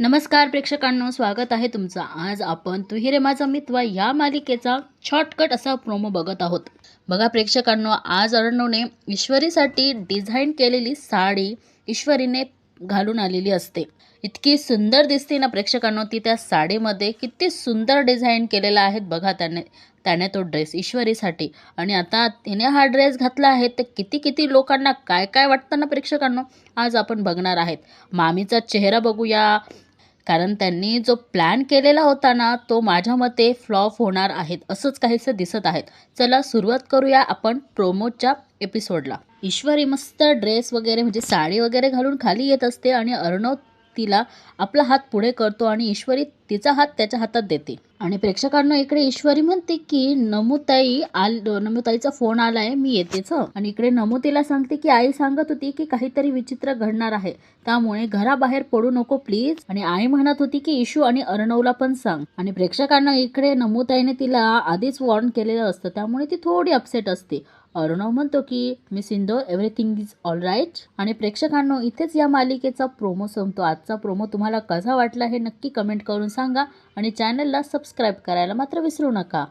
नमस्कार प्रेक्षकांनो स्वागत आहे तुमचं. आज आपण तू रे माझा मित्र या मालिकेचा शॉर्टकट असा प्रोमो बघत आहोत. बघा प्रेक्षकांनो आज अर्णवने ईश्वरीसाठी डिझाईन केलेली साडी ईश्वरीने घालून आलेली असते. इतकी सुंदर दिसते ना प्रेक्षकांनो ती त्या साडीमध्ये किती सुंदर डिझाईन केलेला आहे. बघा त्याने त्याने तो ड्रेस ईश्वरीसाठी. आणि आता तिने हा ड्रेस घातला आहे तर किती किती लोकांना काय काय वाटतं ना प्रेक्षकांनो? आज आपण बघणार आहेत. मामीचा चेहरा बघूया कारण त्यांनी जो प्लॅन केलेला होता ना तो माझ्या मते फ्लॉप होणार आहेत असंच काहीसं दिसत आहेत. चला सुरुवात करूया आपण प्रोमोच्या एपिसोडला ईश्वरी मस्त ड्रेस वगैरे म्हणजे साडी वगैरे घालून खाली येत असते आणि अर्णव तिला आपला हात पुढे करतो आणि ईश्वरी तिचा हात त्याच्या हातात देते. आणि प्रेक्षकांना इकडे ईश्वरी म्हणते की नमुताई आल नमुताईचा फोन आलाय मी येतेच आणि इकडे नमुतीला सांगते की आई सांगत होती की काहीतरी विचित्र घडणार आहे. त्यामुळे घराबाहेर पडू नको प्लीज. आणि आई म्हणत होती की इशू आणि अर्णवला पण सांग. आणि प्रेक्षकांना इकडे नमुताईने तिला आधीच वॉर्न केलेलं असतं. त्यामुळे ती थोडी अपसेट असते. अर्णव म्हणतो की मी Indore everything is all right आणि प्रेक्षकांनो इथेच या मालिकेचा प्रोमो संपतो. आजचा प्रोमो तुम्हाला कसा वाटला हे नक्की कमेंट करून सांग. सांगा आणि चॅनलला सबस्क्राईब करायला मात्र विसरू नका.